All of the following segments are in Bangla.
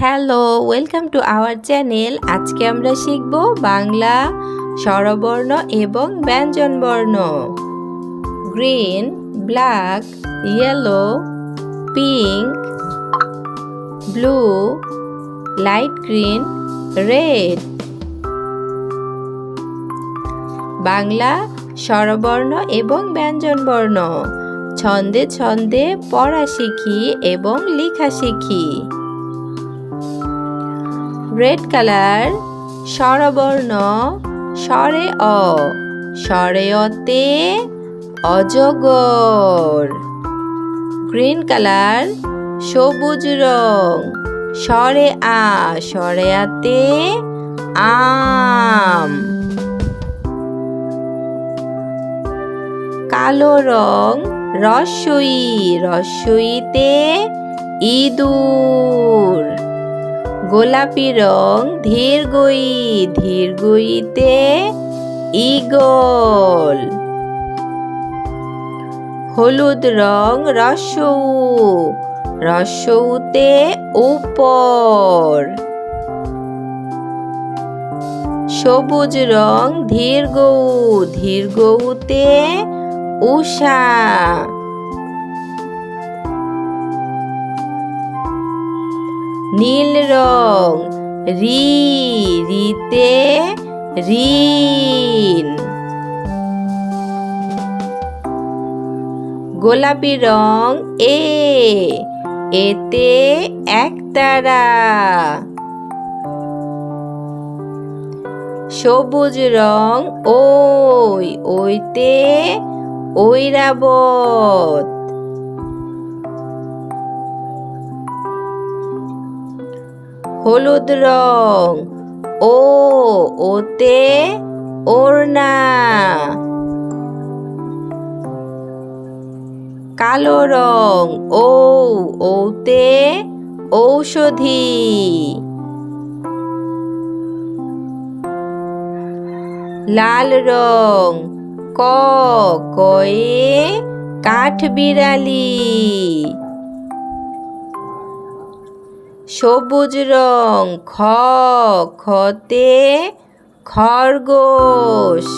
Hello welcome to our channel আজকে আমরা শিখব বাংলা স্বরবর্ণ এবং ব্যঞ্জনবর্ণ। Green black yellow pink blue light green red Bangla স্বরবর্ণ এবং ব্যঞ্জনবর্ণ। ছন্দে ছন্দে পড়া শিখি এবং লেখা শিখি। রেড কালার স্বরবর্ণ স্বরে অ, স্বরে অতে অজগর। গ্রিন কালার সবুজ রং, স্বরে আ, স্বরে আতে আম। কালো রং রসই রসইতে ইঁদুর। গোলাপি রং ধীরগই ধীরগইতে ইগল হলুদ রং রসৌ, রসৌতে উপর। সবুজ রং ধীরগৌ ধীরগৌতে উষা। নীল রং। রি, রিতে ঋণ। গোলাপি রং এ, এতে একতারা সবুজ রং ওই, ওইতে ঐরাবত। হলুদ রং। ও, ওতে ওড়না। কালো রং। ও, ওতে ঔষধি। লাল রং। ক, কয়ে কাঠবিড়ালি। সবুজ রং, খ, খতে খরগোশ।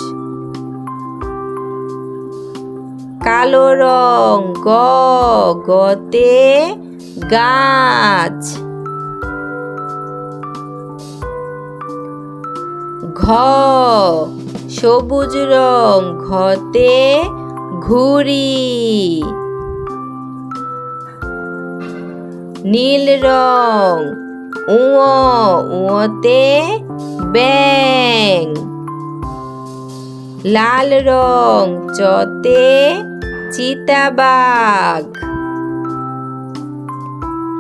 কালো রং, গ, গতে গাছ। ঘ, সবুজ রং, ঘতে ঘুড়ি। নীল রং। উঁ উঁতে ব্যাং লাল রং, চতে চিতাবাঘ।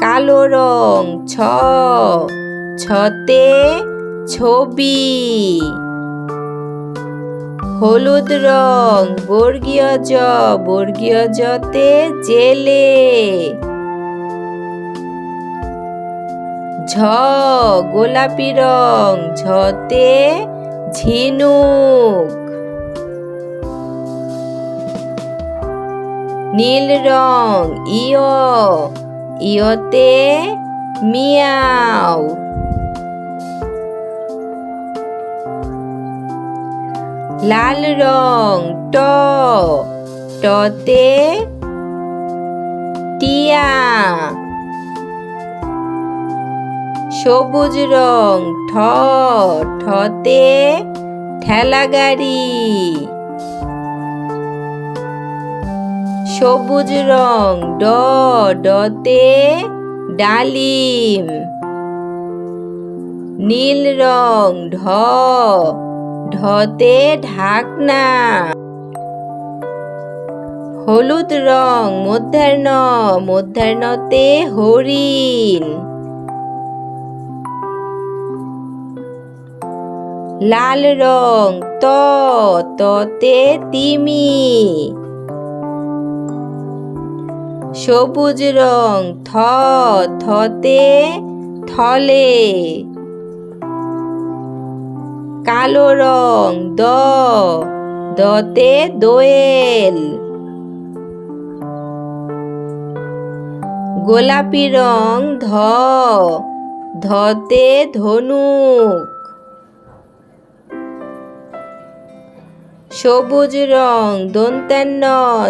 কালো রং, ছ, ছতে ছবি। হলুদ রং, বর্গীয় জ, বর্গীয় জতে জেলে। ঝ, গোলাপি রং, ঝতে ঝিনুক। নীল রং, ইয়, ইয়তে মিয়াও। লাল রং, ট, টতে টিয়া। সবুজ রং, ঠ ঠতে ঠেলা গাড়ি। সবুজ রং, ড ডতে ডালিম। নীল রং, ঢ ঢতে ঢাকনা। হলুদ রং, মধ্যাহ্ন, মধ্যাহ্নতে হরিণ। লাল রং, ত ততে তিমি। সবুজ রং, থ থতে থলে। কালো রং, দ দতে দোয়েল। গোলাপি রং, ধ ধতে ধনুক সবুজ রং, দন্তান্ন,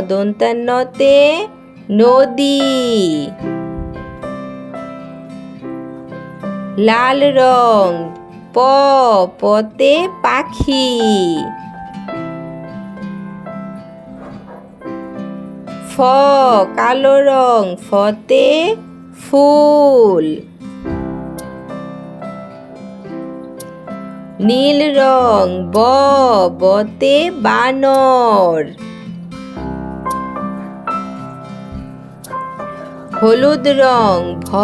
দন্তান্নতে নদী। লাল রং, প, পতে পাখি। ফ, কালো রং, ফতে ফুল। নীল রং ব, বতে বানর। হলুদ রং ভ,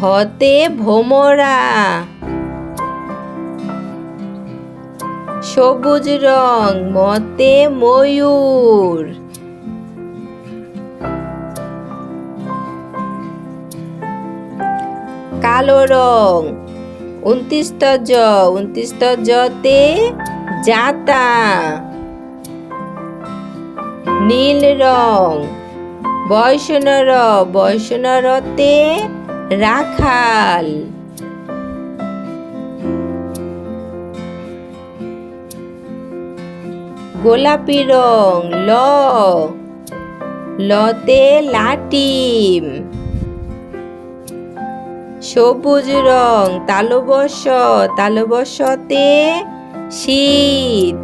ভতে ভোমরা। সবুজ রং মতে ময়ূর। কালো রং উনত্রিশ জ উনত্রিশ জতে জাতা নীল রং বৈষ্ণর বৈষ্ণরতে রাখাল। গোলাপি রং, ল, লতে লাটিম। সবুজ রং তালবস তালবসতে শীত।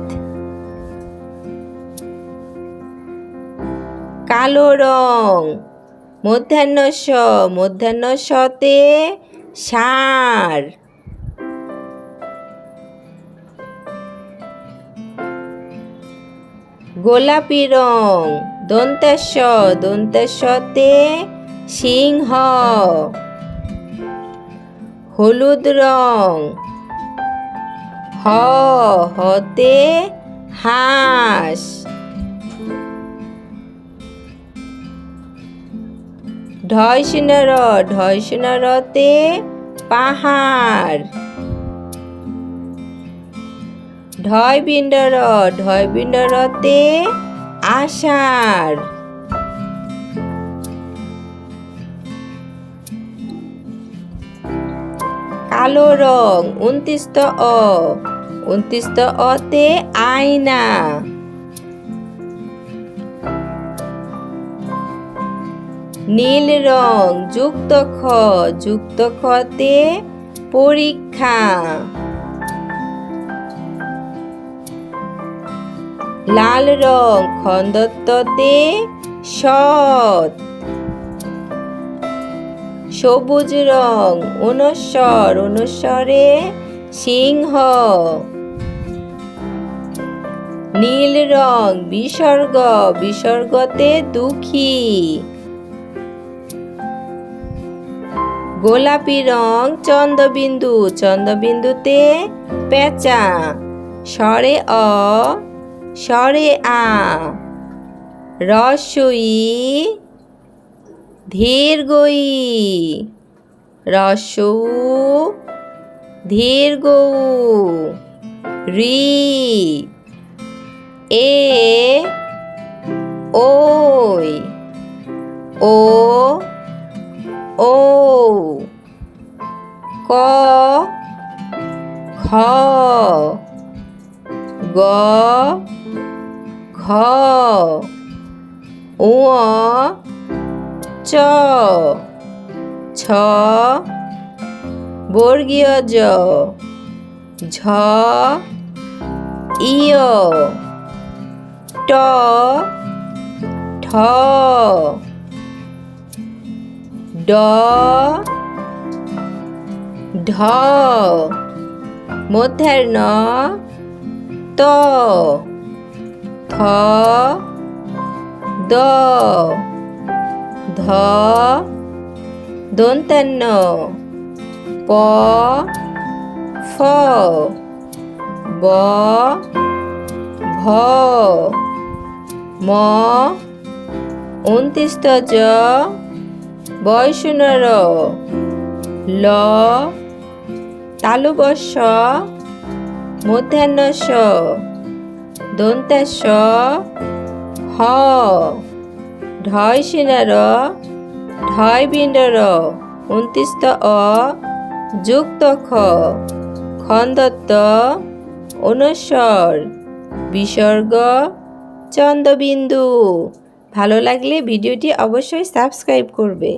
কালো রং মধ্যাহ্ন স মধ্যাহ্ন সতে সার। গোলাপি রং দন্তেশ দন্তেশতে সিংহ। হলুদ রং। হ, হতে হাঁস। ঢয় শূন্যর ঢয় শূন্যরতে পাহাড়। ঢয় বিন্ডর ঢয় বিন্ডরতে আষাঢ়। কালো রং উনত্রিশ অ। উনত্রিশ অতে আয়না। নীল রং, যুক্ত খ। যুক্ত খতে পরীক্ষা। লাল রং খন্দত্বতে সৎ। সবুজ রং, অনুস্বর, অনুস্বরে সিংহ। নীল রং, বিসর্গ, বিসর্গতে দুঃখী। গোলাপি রং, চন্দ্রবিন্দু, চন্দ্রবিন্দুতে পেঁচা। স্বরে অ, স্বরে আ। রসই ধীর্ঘই রসৌ দীর্ঘ রি এ ওই ও ও ক খ গ ঘ উ চ। ছ। বর্গীয় জ। ঝ। ইয়। ট। ঠ। ড। ঢ। মধ্যাহ্ন ত। থ। দ। ধ দন্তান্ন। প ফ ব ভ ম উনত্রিশ জ বয়সুনর ল তালুবর্ষ মধ্যাহ্নস দন্তাস হ ঢয় সিনার ঢয় বিন্ডর উনত্রিশত অ যুক্ত খ খন্দত্ব অনুস্বর বিসর্গ চন্দ্রবিন্দু। ভালো লাগলে ভিডিওটি অবশ্যই সাবস্ক্রাইব করবে।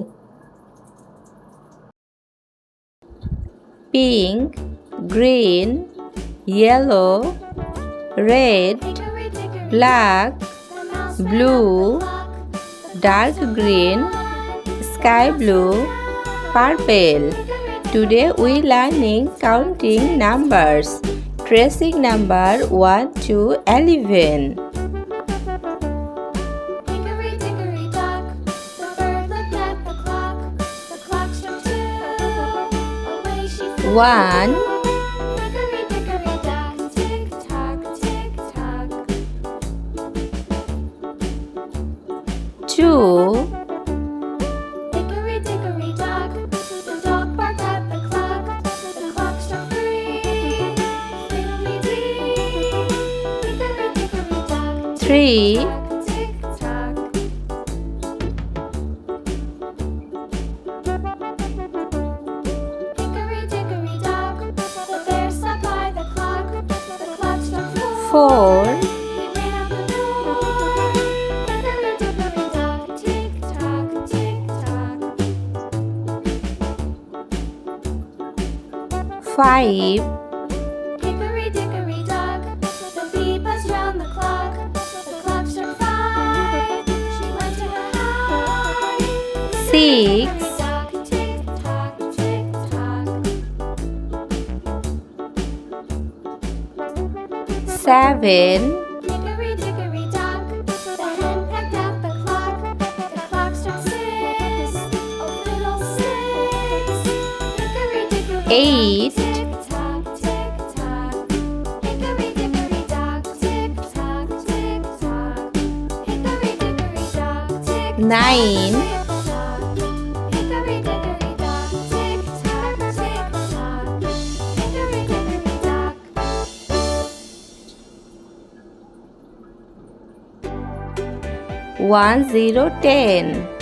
Pink green yellow red black blue, dark green, sky blue, purple. Today we learning counting numbers. Tracing number 1 to 11. Hickory 2, Hickory dickory dock, the dog barked at the clock. The clock struck three. Fiddly dee. Hickory dickory dock, 3, 5, Hickory dickory dock, the bee buzzed round the clock. The clock struck five. She went to her hive. 6, Dock, tick dock. one zero ten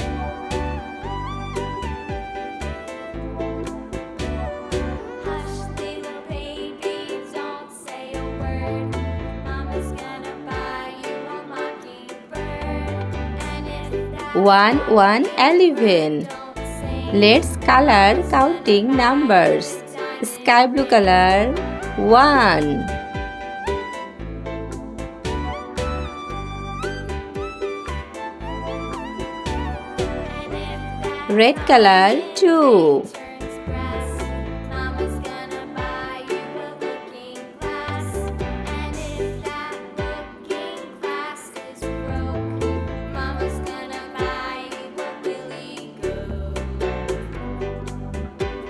one one eleven. Let's colour counting numbers sky blue colour one red color 2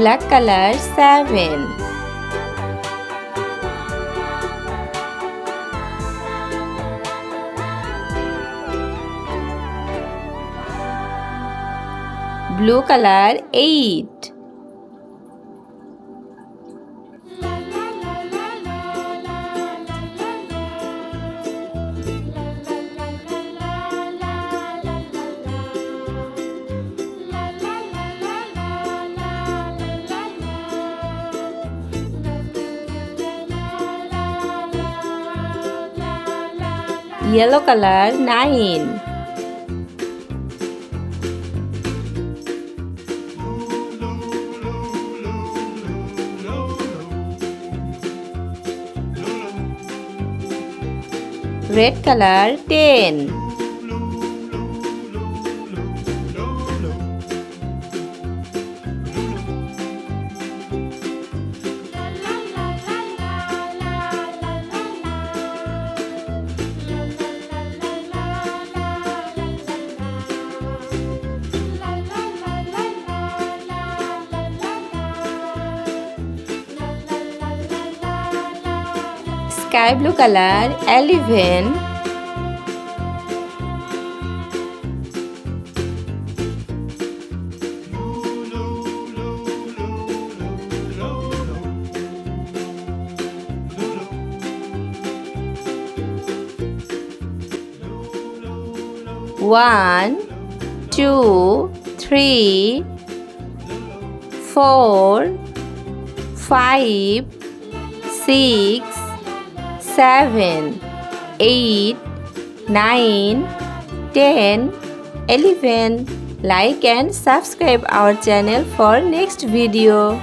black color 7 blue color eight yellow color 9 red color 10 sky blue color 11 one, two, three, four, five, six, seven, eight, nine, ten, eleven. Like and subscribe our channel for next video.